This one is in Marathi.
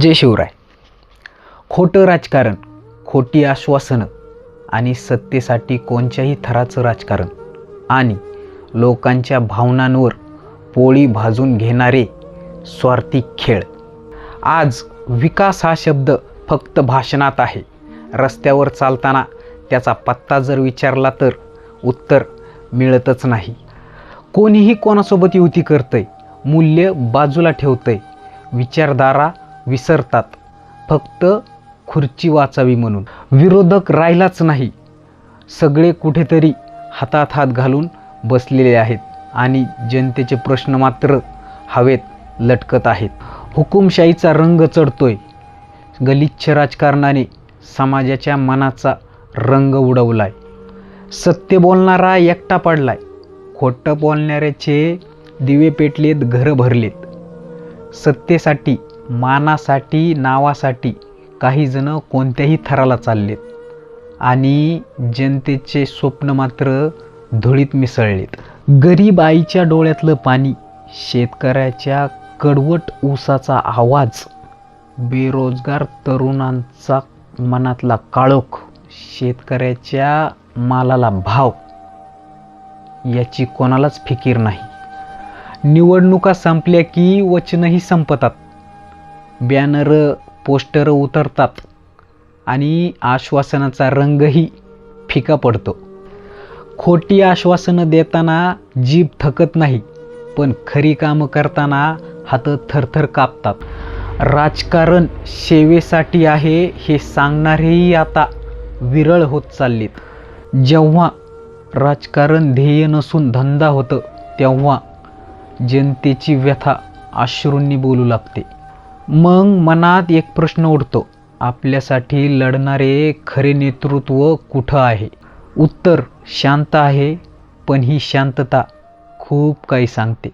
जय शिवराय. खोटं राजकारण खोटी आश्वासनं आणि सत्तेसाठी कोणत्याही थराचं राजकारण आणि लोकांच्या भावनांवर पोळी भाजून घेणारे स्वार्थी खेळ. आज विकास हा शब्द फक्त भाषणात आहे. रस्त्यावर चालताना त्याचा पत्ता जर विचारला तर उत्तर मिळतच नाही. कोणीही कोणासोबत युती करतंय मूल्य बाजूला ठेवतंय विचारधारा विसरतात. फक्त खुर्ची वाचावी म्हणून. विरोधक राहिलाच नाही. सगळे कुठेतरी हातात हात घालून बसलेले आहेत आणि जनतेचे प्रश्न मात्र हवेत लटकत आहेत. हुकुमशाहीचा रंग चढतोय. गलिच्छ राजकारणाने समाजाच्या मनाचा रंग उडवलाय. सत्य बोलणारा एकटा पडलाय. खोटं बोलणाऱ्याचे दिवे पेटलेत घरं भरलेत. सत्तेसाठी मानासाठी नावासाठी काही जण कोणत्याही थराला चाललेत आणि जनतेचे स्वप्न मात्र धुळीत मिसळलेत. गरीब आईच्या डोळ्यातलं पाणी शेतकऱ्याच्या कडवट ऊसाचा आवाज बेरोजगार तरुणांचा मनातला काळोख शेतकऱ्याच्या मालाला भाव याची कोणालाच फिकीर नाही. निवडणुका संपल्या की वचनही संपतात. बॅनर पोस्टर उतरतात आणि आश्वासनाचा रंगही फिका पडतो. खोटी आश्वासनं देताना जीभ थकत नाही पण खरी कामं करताना हात थरथर कापतात. राजकारण सेवेसाठी आहे हे सांगणारेही आता विरळ होत चाललेत. जेव्हा राजकारण ध्येय नसून धंदा होतं तेव्हा जनतेची व्यथा अश्रूंनी बोलू लागते. मग मनात एक प्रश्न उठतो आपल्यासाठी लढणारे खरे नेतृत्व कुठं आहे? उत्तर शांत आहे पण ही शांतता खूप काही सांगते.